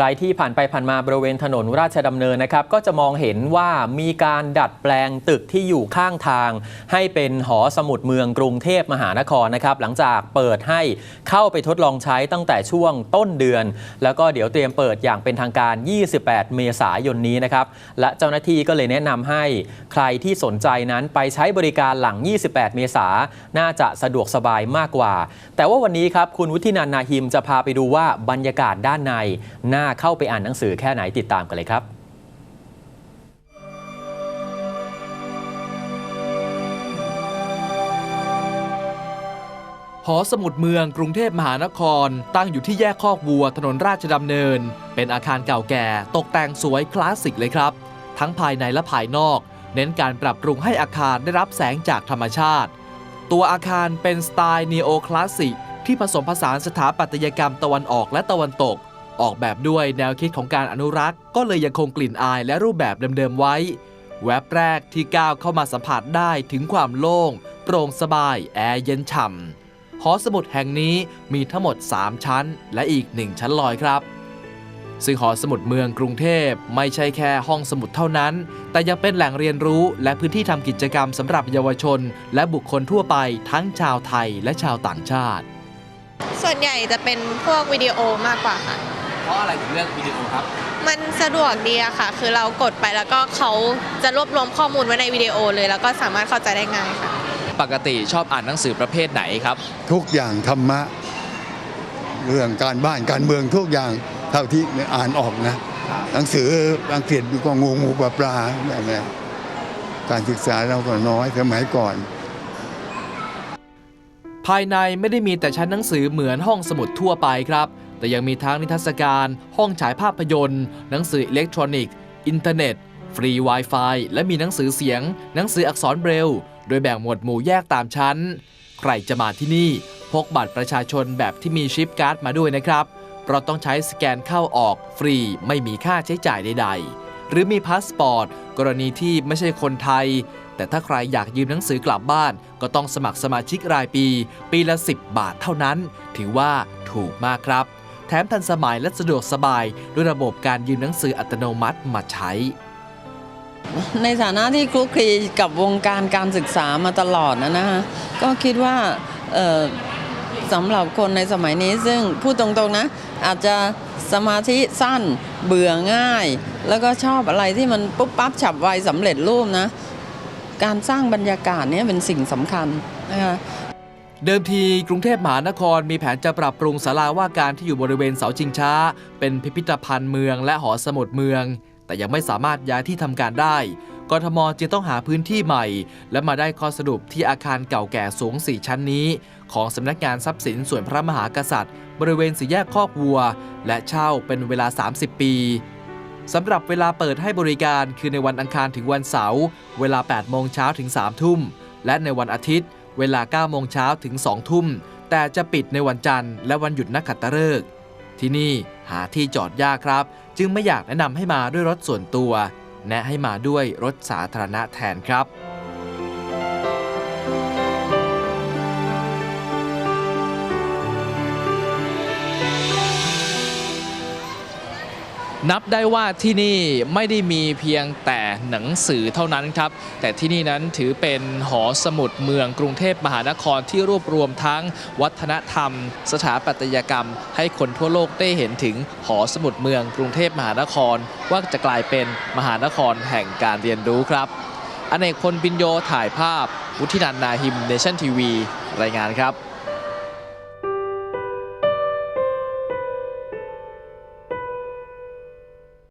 ใครที่ผ่านไปผ่านมาบริเวณถนนราชดำเนินนะครับ ก็จะมองเห็นว่ามีการดัดแปลงตึกที่อยู่ข้างทาง ให้เป็นหอสมุดเมืองกรุงเทพมหานครนะครับ หลังจากเปิดให้เข้าไปทดลองใช้ตั้งแต่ช่วงต้นเดือน แล้วก็เดี๋ยวเตรียมเปิดอย่างเป็นทางการ 28 เมษายนนี้นะครับ และเจ้าหน้าที่ก็เลยแนะนำให้ใครที่สนใจนั้นไปใช้บริการหลัง 28 เมษาน่าจะสะดวกสบายมากกว่า แต่ว่าวันนี้ครับคุณวุฒินันนาหิมจะพาไปดูว่าบรรยากาศด้านในน่าเข้าไปอ่านหนังสือแค่ไหนติดตามกันเลยครับหอสมุดเมืองกรุงเทพมหานคร ตั้งอยู่ที่แยกคอกวัวถนนราชดำเนิน เป็นอาคารเก่าแก่ ตกแต่งสวยคลาสสิกเลยครับ ทั้งภายในและภายนอก เน้นการปรับปรุงให้อาคารได้รับแสงจากธรรมชาติ ตัวอาคารเป็นสไตล์นีโอคลาสสิกที่ผสมผสานสถาปัตยกรรมตะวันออกและตะวันตก ออกแบบด้วยแนวคิดของการอนุรักษ์ ก็เลยยังคงกลิ่นอายและรูปแบบเดิมๆไว้ แวบแรกที่ก้าวเข้ามาสัมผัสได้ถึงความโล่ง โปร่งสบาย แอร์เย็นฉ่ำหอสมุดแห่งนี้มีทั้งหมด 3 ชั้น และอีก 1 ชั้นลอยครับ ซึ่งหอสมุดเมืองกรุงเทพไม่ใช่แค่ห้องสมุดเท่านั้น แต่ยังเป็นแหล่งเรียนรู้และพื้นที่ทำกิจกรรมสำหรับเยาวชน และบุคคลทั่วไปทั้งชาวไทยและชาวต่างชาติ ส่วนใหญ่จะเป็นพวกวิดีโอมากกว่าค่ะ เพราะอะไรถึงเลือกวิดีโอครับ มันสะดวกดีอะค่ะ คือเรากดไปแล้วก็เขาจะรวบรวมข้อมูลไว้ในวิดีโอเลย แล้วก็สามารถเข้าใจได้ง่ายค่ะ ปกติชอบอ่านหนังสือประเภทไหนครับ ทุกอย่างธรรมะ เรื่องการบ้านการเมืองทุกอย่างเท่าที่อ่านออกนะ หนังสืออังกฤษก็งูงูปลาปลาแบบนี้การศึกษาเราก็น้อยสมัยก่อน ภายในไม่ได้มีแต่ชั้นหนังสือเหมือนห้องสมุดทั่วไปครับ แต่ยังมีทั้งนิทรรศการ ห้องฉายภาพยนตร์ หนังสืออิเล็กทรอนิกส์ อินเทอร์เน็ต ฟรี Wi-Fi และมีหนังสือเสียง หนังสืออักษรเบรลล์โดยแบ่งหมวดหมู่แยกตามชั้น ใครจะมาที่นี่พกบัตรประชาชนแบบที่มีชิปการ์ดมาด้วยนะครับ เพราะต้องใช้สแกนเข้าออกฟรีไม่มีค่าใช้จ่ายใด ๆ หรือมีพาสปอร์ตกรณีที่ไม่ใช่คนไทย แต่ถ้าใครอยากยืมหนังสือกลับบ้าน ก็ต้องสมัครสมาชิกรายปี ปีละ 10 บาทเท่านั้น ถือว่าถูกมากครับ แถมทันสมัยและสะดวกสบาย ด้วยระบบการยืมหนังสืออัตโนมัติมาใช้ ในฐานะที่คลุกคลีกับวงการการศึกษามาตลอดนะนะฮะก็คิดว่าสำหรับคนในสมัยนี้ซึ่งพูดตรงๆนะ อาจจะสมาธิสั้นเบื่อง่าย แล้วก็ชอบอะไรที่มันปุ๊บปั๊บฉับไวสำเร็จรูปนะ การสร้างบรรยากาศนี้เป็นสิ่งสำคัญนะคะ เดิมทีกรุงเทพมหานครมีแผนจะปรับปรุงศาลาว่าการที่อยู่บริเวณเสาชิงช้า เป็นพิพิธภัณฑ์เมืองและหอสมุดเมือง แต่ยังไม่สามารถย้ายที่ทำการได้กทมจึงต้องหาพื้นที่ใหม่ และมาได้ข้อสรุปที่อาคารเก่าแก่สูง 4 ชั้นนี้ ของสำนักงานทรัพย์สินส่วนพระมหากษัตริย์ บริเวณสี่แยกคอกวัว และเช่าเป็นเวลา 30 ปีสำหรับเวลาเปิดให้บริการคือในวันอังคารถึงวันเสาร์เวลา 8 โมงเช้าถึง 3 ทุ่ม และในวันอาทิตย์ เวลา9โมงเช้าถึง 2 ทุ่ม แต่จะปิดในวันจันทร์และวันหยุดนักขัตฤกษ์ที่นี่หาที่จอดยากครับ จึงไม่อยากแนะนำให้มาด้วยรถส่วนตัว แนะให้มาด้วยรถสาธารณะแทนครับ นับได้ว่าที่นี่ไม่ได้มีเพียงแต่หนังสือเท่านั้นครับ แต่ที่นี่นั้นถือเป็นหอสมุดเมืองกรุงเทพมหานครที่รวบรวมทั้งวัฒนธรรม สถาปัตยกรรม ให้คนทั่วโลกได้เห็นถึงหอสมุดเมืองกรุงเทพมหานคร ว่าจะกลายเป็นมหานครแห่งการเรียนรู้ครับ อเนกพลปินโยถ่ายภาพ วุฒินันนาหิมเนชั่นทีวี รายงานครับ